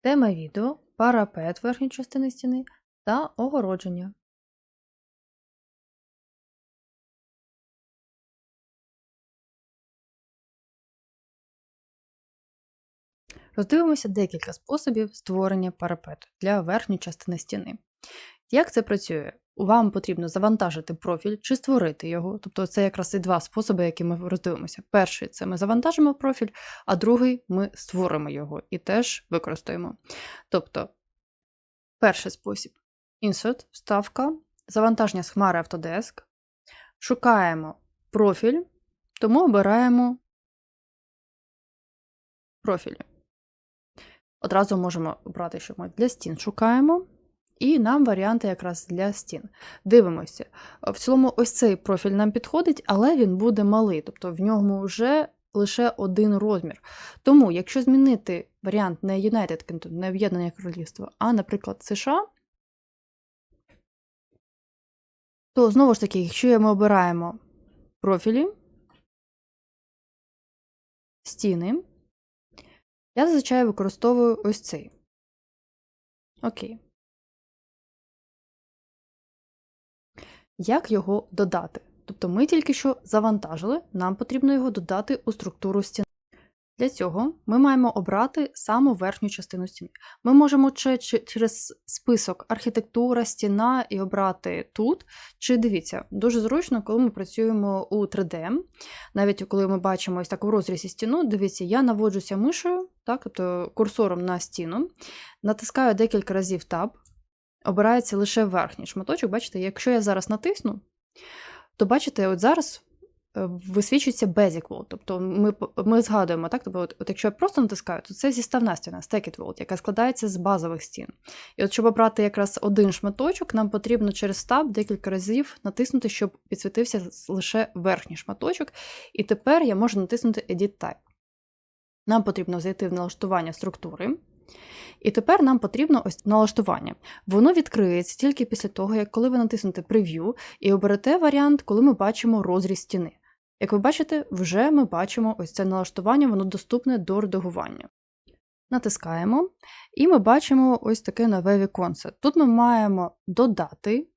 Тема відео парапет верхньої частини стіни та огородження. Роздивимося декілька способів створення парапету для верхньої частини стіни. Як це працює? Вам потрібно завантажити профіль чи створити його. Тобто це якраз і два способи, які ми роздивимося. Перший це ми завантажимо профіль, а другий ми створимо його і теж використаємо. Тобто, перший спосіб Insert, вставка, завантаження з хмари Autodesk. Шукаємо профіль, тому обираємо профілі. Одразу можемо обрати, що ми для стін шукаємо. І нам варіанти якраз для стін. Дивимося. В цілому, ось цей профіль нам підходить, але він буде малий, тобто в ньому вже лише один розмір. Тому, якщо змінити варіант не United Kingdom, не Об'єднання Королівства, а, наприклад, США, то знову ж таки, якщо ми обираємо профілі, стіни, я зазвичай використовую ось цей. Окей. Як його додати? Тобто ми тільки що завантажили, нам потрібно його додати у структуру стіни. Для цього ми маємо обрати саму верхню частину стіни. Ми можемо чи, чи, через список архітектура, стіна і обрати тут. Чи дивіться, дуже зручно, коли ми працюємо у 3D. Навіть коли ми бачимо ось так у розрізі стіну, дивіться, я наводжуся мишею, так, тобто курсором на стіну, натискаю декілька разів Tab, обирається лише верхній шматочок. Бачите, якщо я зараз натисну, то бачите, от зараз е, висвічується Basic Wall. Тобто ми ми згадуємо, так? Тобто, от, от якщо я просто натискаю, то це зіставна стіна, Stacked Wall, яка складається з базових стін. І от щоб обрати якраз один шматочок, нам потрібно через таб декілька разів натиснути, щоб підсвітився лише верхній шматочок. І тепер я можу натиснути Edit Type. Нам потрібно зайти в налаштування структури. І тепер нам потрібно ось налаштування. Воно відкриється тільки після того, як коли ви натиснете Preview і оберете варіант, коли ми бачимо розріз стіни. Як ви бачите, вже ми бачимо ось це налаштування, воно доступне до редагування. Натискаємо, і ми бачимо ось таке нове віконце. Тут ми маємо додати,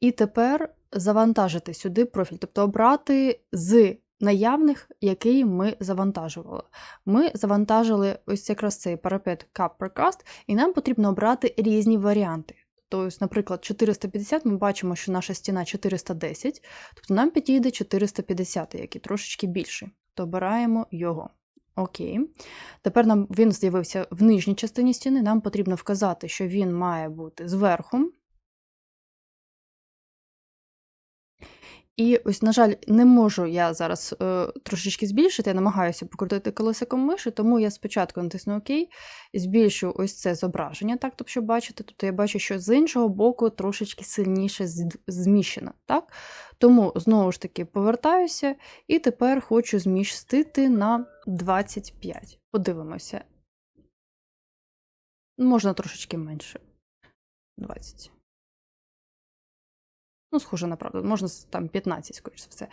і тепер завантажити сюди профіль, тобто обрати з наявних, який ми завантажували. Ми завантажили ось якраз цей парапет Cup і нам потрібно обрати різні варіанти. Тобто, наприклад, 450 ми бачимо, що наша стіна 410, тобто нам підійде 450, який трошечки більший. То обираємо його. Окей. Тепер нам він з'явився в нижній частині стіни. Нам потрібно вказати, що він має бути зверху. І ось, на жаль, не можу я зараз е, трошечки збільшити, я намагаюся покрутити колесиком миші, тому я спочатку натисну ОК, збільшу ось це зображення, так, тобто, щоб бачити, тобто я бачу, що з іншого боку трошечки сильніше зміщено. так? Тому, знову ж таки, повертаюся і тепер хочу змістити на 25. Подивимося. Можна трошечки менше. 20. Ну, схоже на правду, можна там 15, скоріш за все.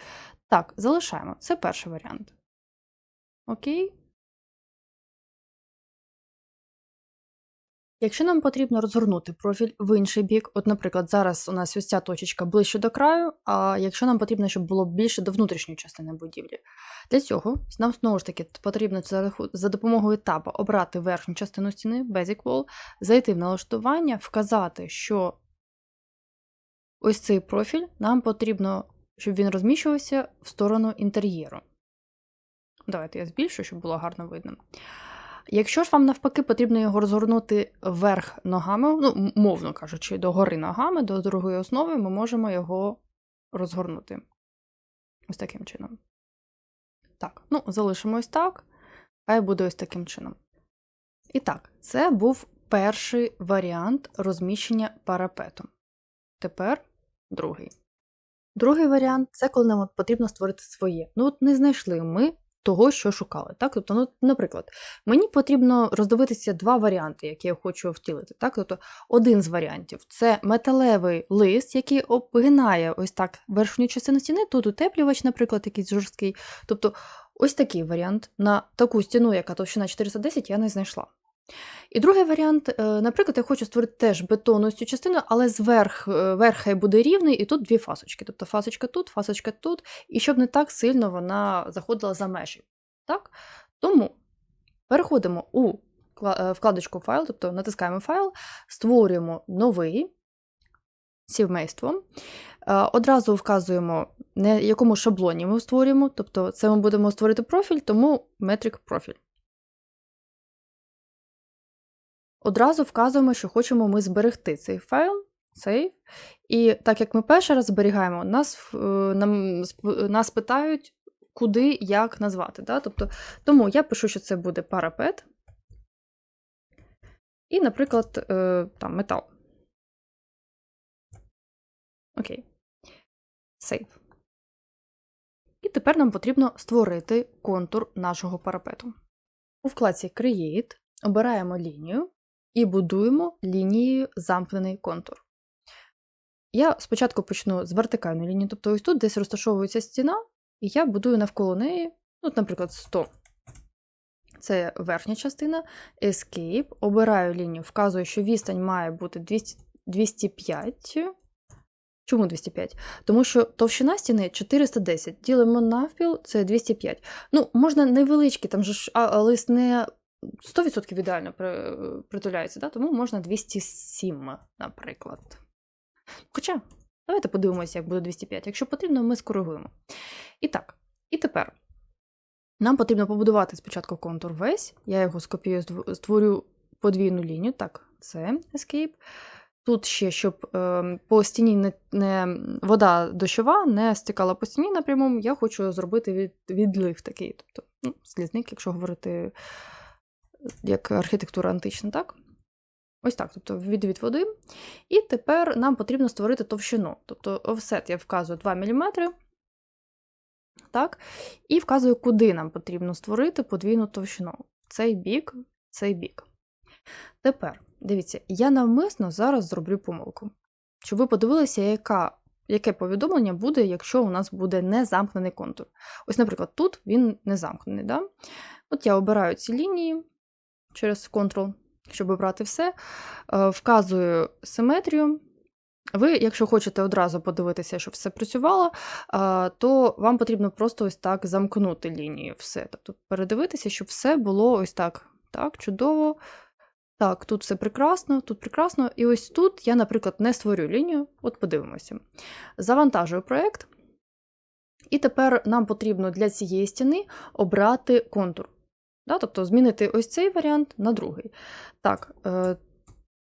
Так, залишаємо. Це перший варіант. Окей. Якщо нам потрібно розгорнути профіль в інший бік, от, наприклад, зараз у нас ось ця точечка ближче до краю, а якщо нам потрібно, щоб було більше до внутрішньої частини будівлі, для цього нам знову ж таки потрібно за допомогою таба обрати верхню частину стіни, Basic Wall, зайти в налаштування, вказати, що ось цей профіль нам потрібно, щоб він розміщувався в сторону інтер'єру. Давайте я збільшу, щоб було гарно видно. Якщо ж вам навпаки потрібно його розгорнути вверх ногами, ну, мовно кажучи, до гори ногами, до другої основи, ми можемо його розгорнути. Ось таким чином. Так, ну, залишимо ось так, хай буде ось таким чином. І так, це був перший варіант розміщення парапету. Тепер другий. Другий варіант це коли нам потрібно створити своє. Ну, от не знайшли ми того, що шукали. Так? Тобто, ну, Наприклад, мені потрібно роздивитися два варіанти, які я хочу втілити. Так? Тобто, Один з варіантів це металевий лист, який обгинає ось так верхню частину стіни, тут утеплювач, наприклад, якийсь жорсткий. Тобто, ось такий варіант на таку стіну, яка товщина 410, я не знайшла. І другий варіант, е, наприклад, я хочу створити теж бетонну цю частину, але зверх е, верх буде рівний, і тут дві фасочки. Тобто фасочка тут, фасочка тут, і щоб не так сильно вона заходила за межі. Так? Тому переходимо у е, вкладочку файл, тобто натискаємо файл, створюємо новий сівмейство. Одразу вказуємо, на якому шаблоні ми створюємо, тобто це ми будемо створити профіль, тому metric профіль. Одразу вказуємо, що хочемо ми зберегти цей файл, save. І так як ми перший раз зберігаємо, нас, е, нам, нас питають, куди, як назвати. Да? Тобто, тому я пишу, що це буде парапет. І, наприклад, е, там, метал. Окей. Save. І тепер нам потрібно створити контур нашого парапету. У вкладці Create обираємо лінію і будуємо лінією замкнений контур. Я спочатку почну з вертикальної лінії, тобто ось тут десь розташовується стіна, і я будую навколо неї, ну, наприклад, 100. Це верхня частина. Escape. Обираю лінію, вказую, що відстань має бути 200, 205. Чому 205? Тому що товщина стіни 410. Ділимо навпіл, це 205. Ну, можна невеличкі, там же ж лист не 100% ідеально при, притуляється, да? тому можна 207, наприклад. Хоча, давайте подивимося, як буде 205. Якщо потрібно, ми скоригуємо. І так, і тепер нам потрібно побудувати спочатку контур весь. Я його скопію, створ- створю подвійну лінію. Так, це Escape. Тут ще, щоб е, по стіні не, не вода дощова не стікала по стіні напряму, я хочу зробити від, відлив такий, тобто ну, слізник, якщо говорити як архітектура антична, так? Ось так, тобто відвід води. І тепер нам потрібно створити товщину. Тобто офсет я вказую 2 мм, так, і вказую, куди нам потрібно створити подвійну товщину. Цей бік, цей бік. Тепер, дивіться, я навмисно зараз зроблю помилку. Щоб ви подивилися, яка, яке повідомлення буде, якщо у нас буде незамкнений контур. Ось, наприклад, тут він не замкнений. Да? От я обираю ці лінії через Ctrl, щоб обрати все, е, вказую симетрію. Ви, якщо хочете одразу подивитися, щоб все працювало, е, то вам потрібно просто ось так замкнути лінію. Все. Тобто передивитися, щоб все було ось так. Так, чудово. Так, тут все прекрасно, тут прекрасно. І ось тут я, наприклад, не створю лінію. От подивимося. Завантажую проєкт. І тепер нам потрібно для цієї стіни обрати контур. Да? Тобто змінити ось цей варіант на другий. Так, е,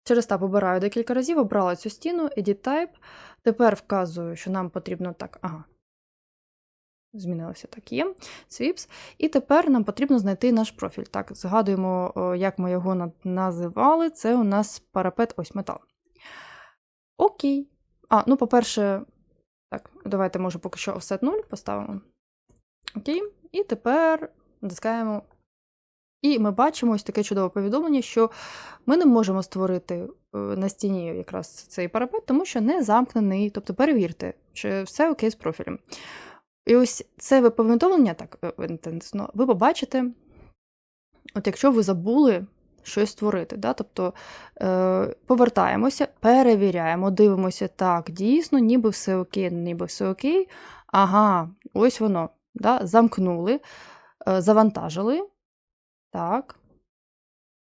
через таб обираю декілька разів, обрала цю стіну, Edit Type. Тепер вказую, що нам потрібно так. Ага. Змінилося так є. Sweeps. І тепер нам потрібно знайти наш профіль. Так, згадуємо, як ми його називали. Це у нас парапет ось метал. Окей. А, ну, по-перше, так, давайте, може, поки що offset 0 поставимо. Окей. І тепер натискаємо. І ми бачимо ось таке чудове повідомлення, що ми не можемо створити е, на стіні якраз цей парапет, тому що не замкнений. Тобто перевірте, чи все окей з профілем. І ось це повідомлення, так, е, інтенсно, ви побачите, от якщо ви забули щось створити. Да? Тобто е, повертаємося, перевіряємо, дивимося, так, дійсно, ніби все окей, ніби все окей. Ага, ось воно. Да? Замкнули, завантажили. Так.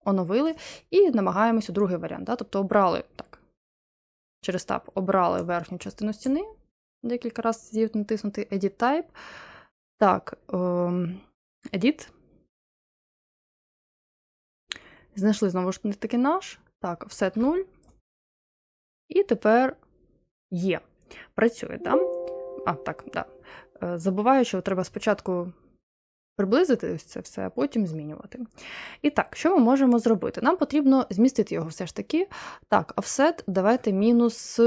Оновили і намагаємося другий варіант. Да? Тобто обрали так. Через таб обрали верхню частину стіни. Декілька разів натиснути Edit Type. Так, ем, Edit. Знайшли знову ж таки наш. Так, offset 0. І тепер є. Працює, так? А, так, да. Е, Забуваю, що треба спочатку приблизити ось це все, а потім змінювати. І так, що ми можемо зробити? Нам потрібно змістити його все ж таки. Так, offset давайте мінус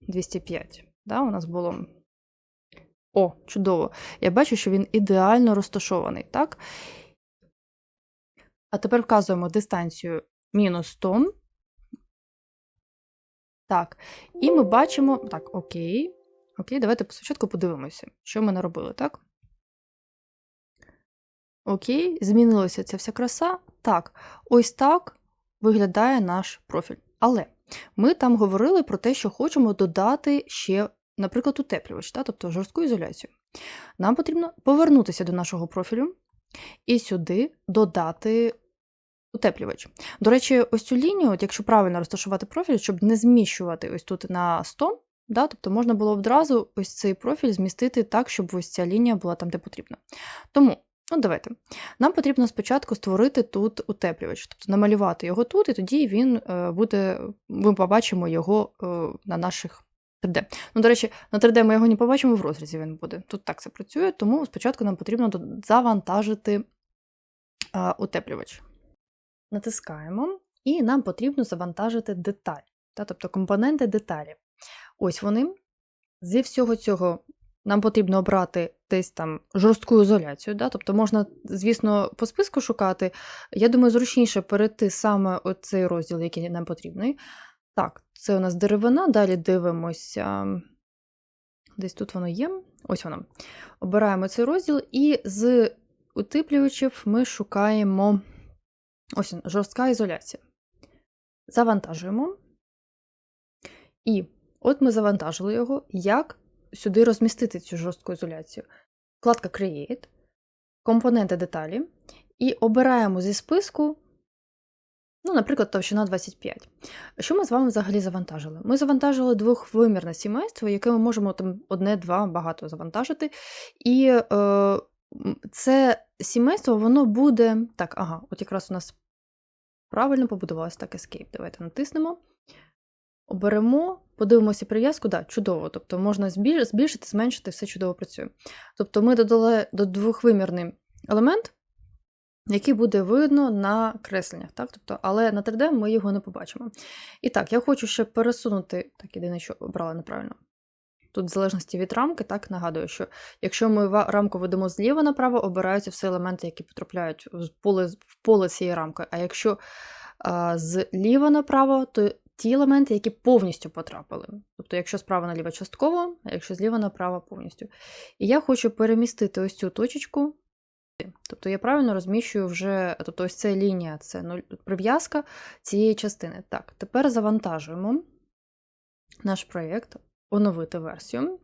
205. Да, у нас було. О, чудово. Я бачу, що він ідеально розташований, так? А тепер вказуємо дистанцію мінус 100. Так. І ми бачимо. Так, окей. Окей, давайте спочатку подивимося, що ми наробили, так? Окей, змінилася ця вся краса. Так, ось так виглядає наш профіль. Але ми там говорили про те, що хочемо додати ще, наприклад, утеплювач, та, тобто жорстку ізоляцію. Нам потрібно повернутися до нашого профілю і сюди додати утеплювач. До речі, ось цю лінію, от якщо правильно розташувати профіль, щоб не зміщувати ось тут на 100, да, тобто можна було одразу ось цей профіль змістити так, щоб ось ця лінія була там, де потрібно. Тому. Ну, давайте. Нам потрібно спочатку створити тут утеплювач, тобто намалювати його тут, і тоді він е, буде, ми побачимо його е, на наших 3D. Ну, до речі, на 3D ми його не побачимо, в розрізі він буде. Тут так це працює, тому спочатку нам потрібно завантажити е, утеплювач. Натискаємо, і нам потрібно завантажити деталь, та, тобто компоненти деталі. Ось вони. Зі всього цього нам потрібно обрати десь там жорстку ізоляцію. Да? Тобто можна, звісно, по списку шукати. Я думаю, зручніше перейти саме оцей розділ, який нам потрібний. Так, це у нас деревина, далі дивимося. Десь тут воно є. Ось воно. Обираємо цей розділ, і з утеплювачів ми шукаємо ось жорстка ізоляція. Завантажуємо. І от ми завантажили його. Як сюди розмістити цю жорстку ізоляцію. Вкладка Create, компоненти деталі, і обираємо зі списку, ну, наприклад, товщина 25. Що ми з вами взагалі завантажили? Ми завантажили двохвимірне сімейство, яке ми можемо там одне-два багато завантажити. І е, це сімейство воно буде. Так, ага, от якраз у нас правильно побудувалося так Escape. Давайте натиснемо. Оберемо, подивимося прив'язку, да, чудово. Тобто можна збільшити, зменшити, все чудово працює. Тобто ми додали до двохвимірний елемент, який буде видно на кресленнях. Так? Тобто, Але на 3D ми його не побачимо. І так, я хочу ще пересунути, так, єдине, що обрала неправильно. Тут, в залежності від рамки, так нагадую, що якщо ми рамку ведемо зліва направо, обираються всі елементи, які потрапляють в поле в поле цієї рамки. А якщо а, зліва направо, то ті елементи, які повністю потрапили. Тобто, якщо справа наліво частково, а якщо зліва направо повністю. І я хочу перемістити ось цю точечку. Тобто я правильно розміщую вже, тобто ось ця лінія це прив'язка цієї частини. Так, тепер завантажуємо наш проєкт, оновити версію.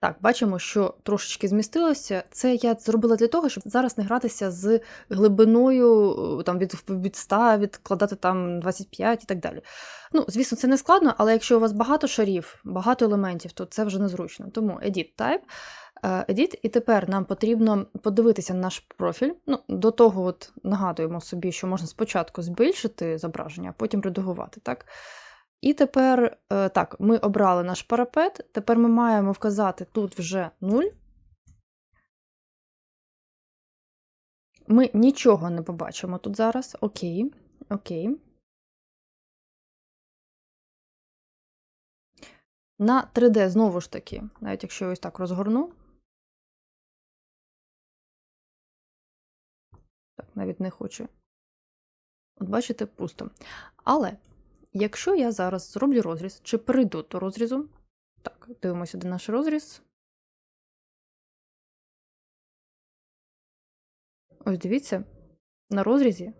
Так, бачимо, що трошечки змістилося. Це я зробила для того, щоб зараз не гратися з глибиною е, там, від від 100, відкладати там 25 і так далі. Ну, Звісно, це не складно, але якщо у вас багато шарів, багато елементів, то це вже незручно. Тому Edit Type, е, Edit, і тепер нам потрібно подивитися на наш профіль. Ну, До того от нагадуємо собі, що можна спочатку збільшити зображення, а потім редагувати. так? І тепер, е, так, ми обрали наш парапет. Тепер ми маємо вказати тут вже 0. Ми нічого не побачимо тут зараз. Окей. Окей. На 3D знову ж таки, навіть якщо я ось так розгорну. Так, навіть не хочу. От бачите, пусто. Але Якщо я зараз зроблю розріз, чи перейду до розрізу, так, дивимося де наш розріз. Ось дивіться, на розрізі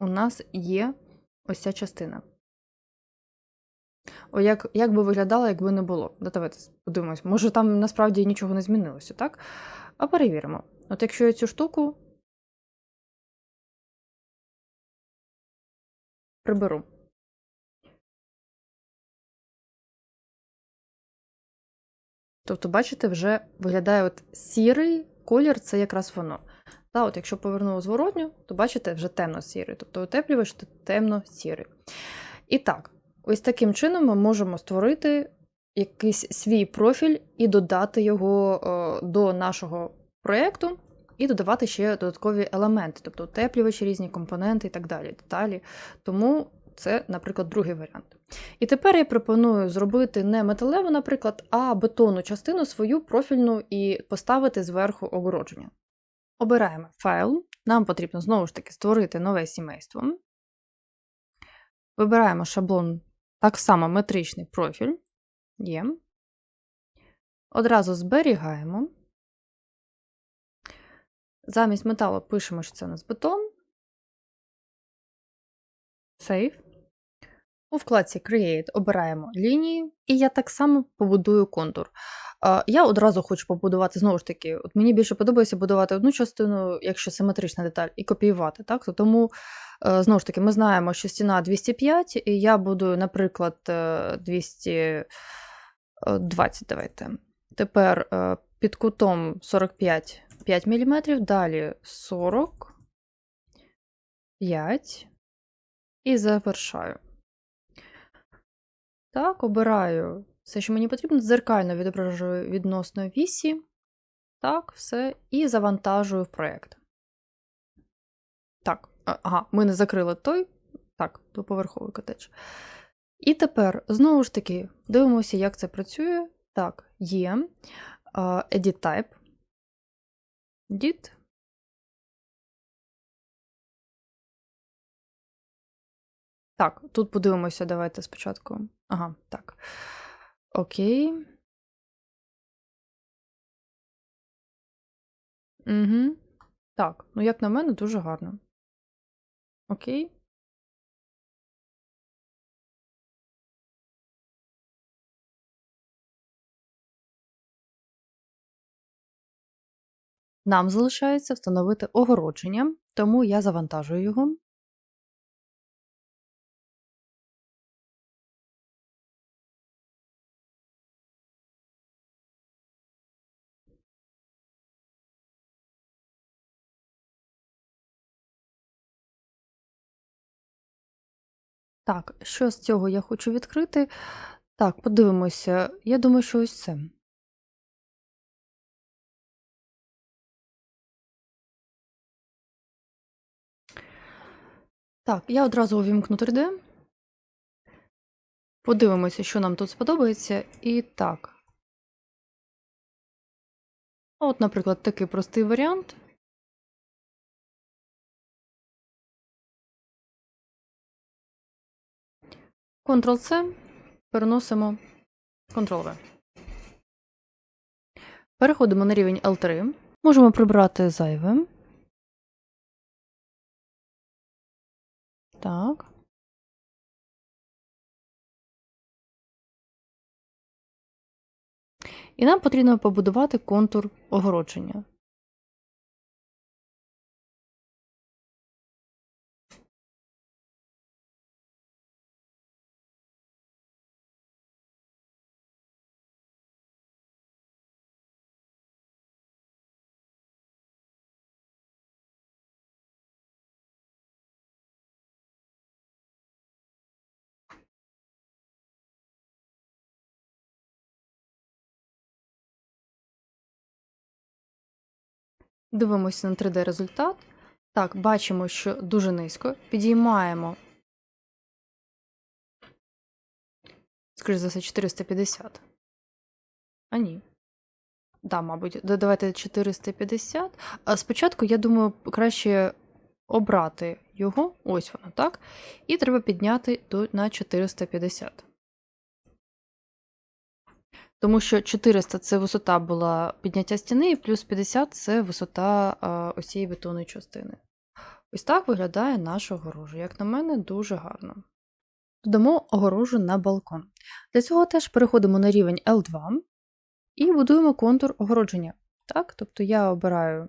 у нас є ось ця частина. О, як як би виглядало, якби не було. Давайте подивимось, може там насправді нічого не змінилося, так? А перевіримо. От якщо я цю штуку приберу. Тобто, бачите, вже виглядає от сірий колір це якраз воно. Та, от Якщо повернули зворотню, то бачите, вже темно-сірий. Тобто утеплювач темно-сірий. І так, ось таким чином ми можемо створити якийсь свій профіль і додати його о, до нашого проєкту, і додавати ще додаткові елементи, тобто утеплювачі, різні компоненти і так далі. деталі. Тому це, наприклад, другий варіант. І тепер я пропоную зробити не металеву, наприклад, а бетонну частину свою профільну і поставити зверху огородження. Обираємо файл. Нам потрібно знову ж таки створити нове сімейство. Вибираємо шаблон так само метричний профіль. Є. Одразу зберігаємо. Замість металу пишемо, що це у нас бетон. Save. У вкладці Create обираємо лінії, і я так само побудую контур. Е, Я одразу хочу побудувати, знову ж таки, от мені більше подобається будувати одну частину, якщо симетрична деталь, і копіювати. Так? Тому, е, знову ж таки, ми знаємо, що стіна 205, і я будую, наприклад, е, 220. Давайте. Тепер е, під кутом 45 5 мм, далі 40, 5 і завершаю. Так, обираю все, що мені потрібно, дзеркально відображую відносно вісі. Так, все. І завантажую в проєкт. Так, ага, ми не закрили той. Так, двоповерховий котедж. І тепер, знову ж таки, дивимося, як це працює. Так, є. Edit type. Edit. Так, тут подивимося, давайте спочатку. Ага, так. Окей. Угу. Так, ну як на мене, дуже гарно. Окей. Нам залишається встановити огородження, тому я завантажую його. Так, що з цього я хочу відкрити? Так, подивимося. Я думаю, що ось це. Так, я одразу увімкну 3D. Подивимося, що нам тут сподобається. І так. От, наприклад, такий простий варіант. Ctrl-C, переносимо Ctrl-V. Переходимо на рівень L3. Можемо прибрати зайве. Так. І нам потрібно побудувати контур огородження. Дивимося на 3D результат. Так, бачимо, що дуже низько. Підіймаємо. Скоріше за все, 450. А ні. Да, мабуть, да, давайте 450. А спочатку, я думаю, краще обрати його. Ось воно, так? І треба підняти на 450. Тому що 400 це висота була підняття стіни, і плюс 50 це висота ось цієї бетонної частини. Ось так виглядає наша огорожа. Як на мене, дуже гарно. Додамо огорожу на балкон. Для цього теж переходимо на рівень L2 і будуємо контур огородження. Так, тобто я обираю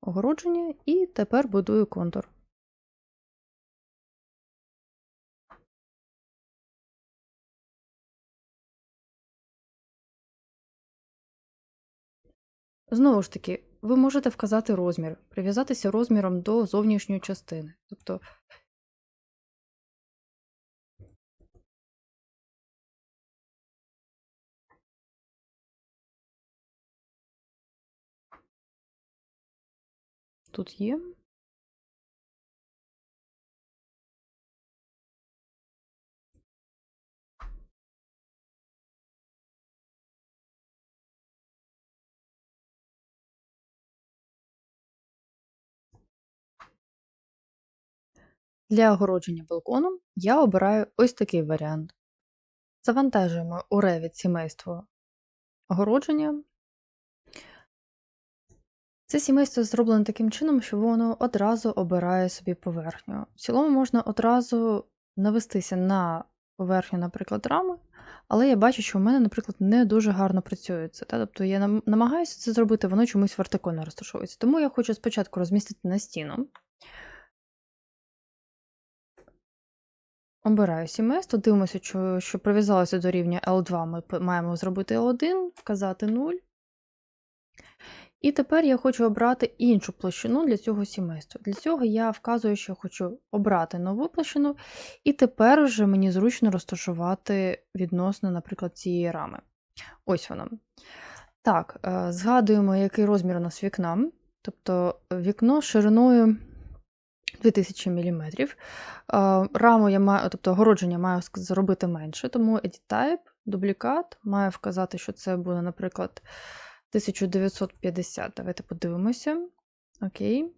огородження і тепер будую контур. Знову ж таки, ви можете вказати розмір, прив'язатися розміром до зовнішньої частини. Тобто тут є. Для огородження балконом я обираю ось такий варіант. Завантажуємо у Revit сімейство огородження. Це сімейство зроблено таким чином, що воно одразу обирає собі поверхню. В цілому можна одразу навестися на поверхню, наприклад, рами, але я бачу, що в мене, наприклад, не дуже гарно працює це. Та? Тобто я намагаюся це зробити, воно чомусь вертикально розташовується. Тому я хочу спочатку розмістити на стіну. Обираю сімейство, дивимося, що, що прив'язалося до рівня L2, ми маємо зробити L1, вказати 0. І тепер я хочу обрати іншу площину для цього сімейства. Для цього я вказую, що хочу обрати нову площину, і тепер вже мені зручно розташувати відносно, наприклад, цієї рами. Ось вона. Так, е, згадуємо, який розмір у нас вікна. Тобто е, вікно шириною 2000 мм. Раму я маю, тобто огородження маю зробити менше, тому Edit Type, дублікат, маю вказати, що це буде, наприклад, 1950. Давайте подивимося. Окей.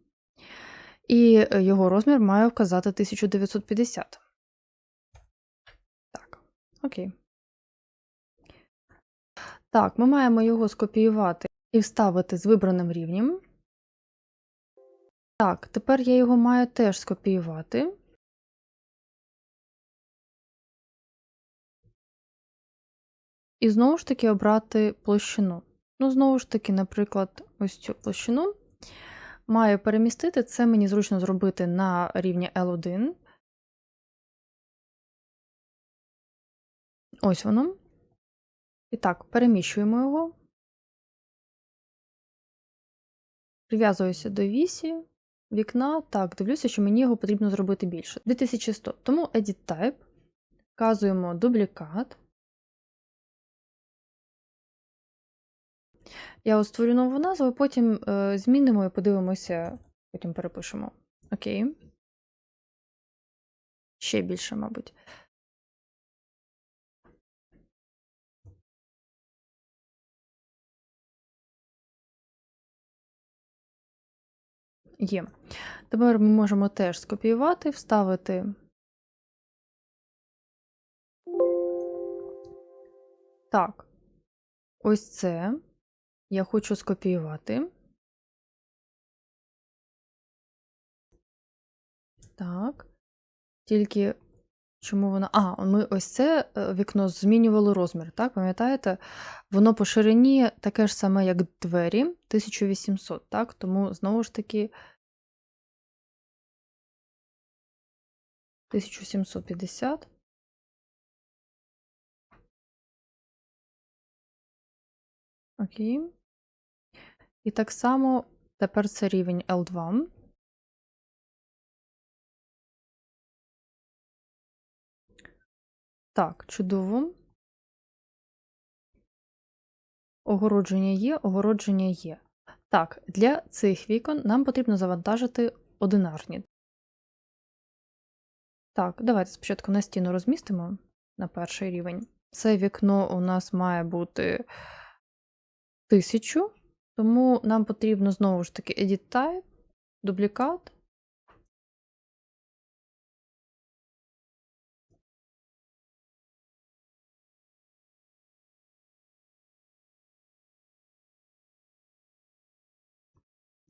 І е, його розмір маю вказати 1950. Так, окей. Так, ми маємо його скопіювати і вставити з вибраним рівнем. Так, тепер я його маю теж скопіювати. І знову ж таки обрати площину. Ну, знову ж таки, наприклад, ось цю площину маю перемістити. Це мені зручно зробити на рівні L1. Ось воно. І так, переміщуємо його. Прив'язуюся до вісі, вікна. Так, дивлюся, що мені його потрібно зробити більше. 2100. Тому Edit Type. Вказуємо дублікат. Я ось створю нову назву, потім е, змінимо і подивимося, потім перепишемо. Окей. Ще більше, мабуть. Є. Тепер ми можемо теж скопіювати, вставити. Так. Ось це я хочу скопіювати. Так. Тільки чому воно. А, ми ось це е, вікно змінювали розмір, так? Пам'ятаєте? Воно по ширині таке ж саме, як двері 1800, так? Тому знову ж таки 1750. Окей. І так само тепер це рівень L2. Так, чудово. Огородження є, огородження є. Так, для цих вікон нам потрібно завантажити одинарні. Так, давайте спочатку на стіну розмістимо на перший рівень. Це вікно у нас має бути 1000, тому нам потрібно знову ж таки Edit Type, дублікат.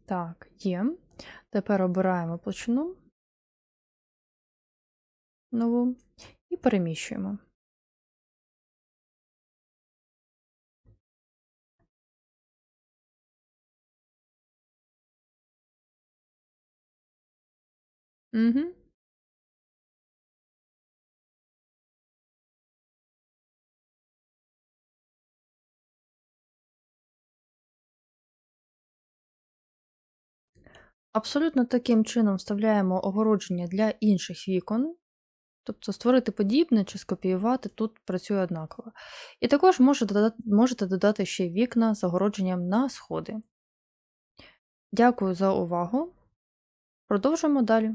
Так, є. Тепер обираємо площину нову і переміщуємо. Угу. Абсолютно таким чином вставляємо огородження для інших вікон. Тобто створити подібне чи скопіювати тут працює однаково. І також можете додати, ще вікна з огородженням на сходи. Дякую за увагу. Продовжуємо далі.